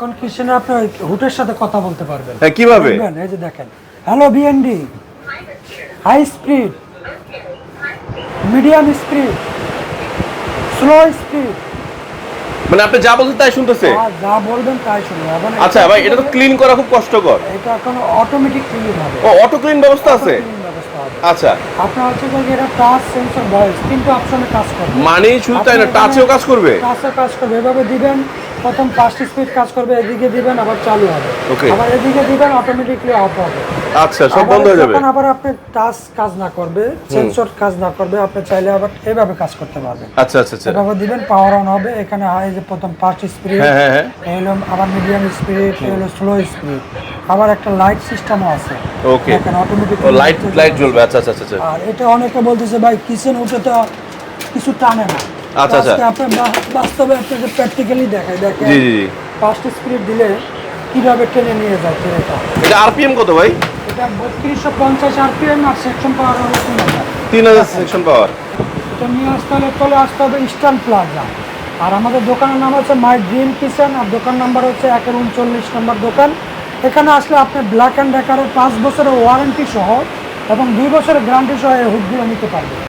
এখন কিচেনে আপনি হুটের সাথে কথা বলতে পারবেন। হ্যাঁ কীভাবে? এই যে দেখেন। Hello BND high speed medium speed slow speed মানে আপনি যা বলছেন তাই শুনতেছে? যা বলবেন তাই শুনব। আচ্ছা ভাই এটা তো ক্লিন করা খুব কষ্টকর। এটা এখন অটোমেটিক ক্লিন হবে। ও অটো ক্লিন ব্যবস্থা আছে? আচ্ছা। আপনার হচ্ছে যে এটা টাচ সেন্সর ভয়েস তিনটে অপশনে কাজ করবে। মানে শুধু তাই না টাচেও কাজ করবে? টাচে কাজ করবে। এভাবে দিবেন প্রথম পাঁচটি স্পিড কাজ করবে এদিকে দিবেন আবার চালু হবে। Okay. আবার এদিকে দিবেন অটোমেটিকলি অফ হবে। আচ্ছা সব বন্ধ হয়ে যাবে? আবার আপনি টাচ কাজ না করবে সেন্সর কাজ না করবে আপনি চাইলে আবার এভাবে কাজ করতে পারবেন। আচ্ছা আচ্ছা আচ্ছা। এভাবে দিবেন পাওয়ার অন হবে। এখানে হাই যে প্রথম পাঁচটি স্পিড হ্যাঁ হ্যাঁ হ্যাঁ। এলো আবার মিডিয়াম স্পিড এলো স্লো স্পিড আবার একটা লাইট সিস্টেমও আছে। ওকে দেখেন অটোমেটিক লাইট লাইট জ্বলবে। আচ্ছা আচ্ছা আচ্ছা আচ্ছা। আর এটা অনেকে বলতেছে ভাই কিচেন উঠে তো কিছু টানে না। আচ্ছা, আচ্ছা। আপনার বাস্তবে আপনাকে প্র্যাকটিক্যালি দেখেন। জি জি ফার্স্ট স্পিড দিলে কীভাবে টেনে নিয়ে যায় ট্রেনটা এটা আরপিএম কত ভাই? এটা বত্রিশশো পঞ্চাশ আরপিএম আর সেকশন পাওয়ার হলো তিন হাজার। তিন হাজার সেকশন পাওয়ার এটা নিয়ে আসতে হলে চলে আসতে হবে ইস্টার্ন প্লাজা আর আমাদের দোকানের নাম হচ্ছে মাই ড্রিম কিচেন আর দোকান নাম্বার হচ্ছে একের উনচল্লিশ নম্বর দোকান। এখানে আসলে আপনি ব্ল্যাক অ্যান্ড ডেকারের পাঁচ বছরের ওয়ারেন্টি সহ এবং দুই বছরের গ্যারান্টি সহ এই হুডগুলো নিতে পারবেন।